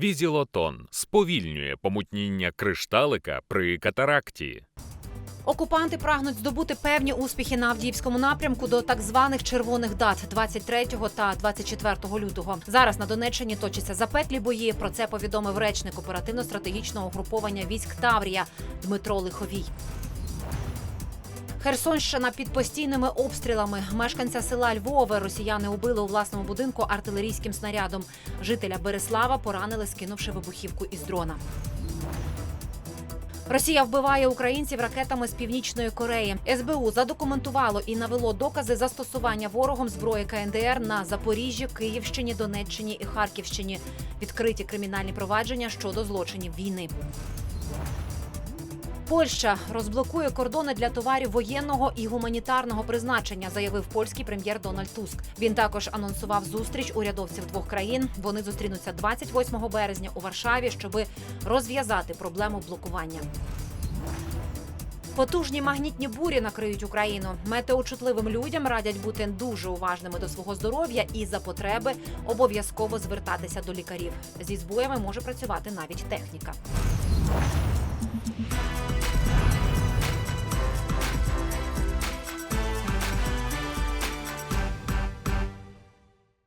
Візілотон сповільнює помутніння кришталика при катаракті. Окупанти прагнуть здобути певні успіхи на Авдіївському напрямку до так званих червоних дат 23 та 24 лютого. Зараз на Донеччині точаться запеклі бої. Про це повідомив речник оперативно-стратегічного угруповання військ Таврія Дмитро Лиховій. Херсонщина під постійними обстрілами. Мешканця села Львове росіяни убили у власному будинку артилерійським снарядом. Жителя Береслава поранили, скинувши вибухівку із дрона. Росія вбиває українців ракетами з північної Кореї. СБУ задокументувало і навело докази застосування ворогом зброї КНДР на Запоріжжі, Київщині, Донеччині і Харківщині. Відкриті кримінальні провадження щодо злочинів війни. Польща розблокує кордони для товарів воєнного і гуманітарного призначення, заявив польський прем'єр Дональд Туск. Він також анонсував зустріч урядовців двох країн. Вони зустрінуться 28 березня у Варшаві, щоби розв'язати проблему блокування. Потужні магнітні бурі накриють Україну. Метеочутливим людям радять бути дуже уважними до свого здоров'я і за потреби обов'язково звертатися до лікарів. Зі збоями може працювати навіть техніка.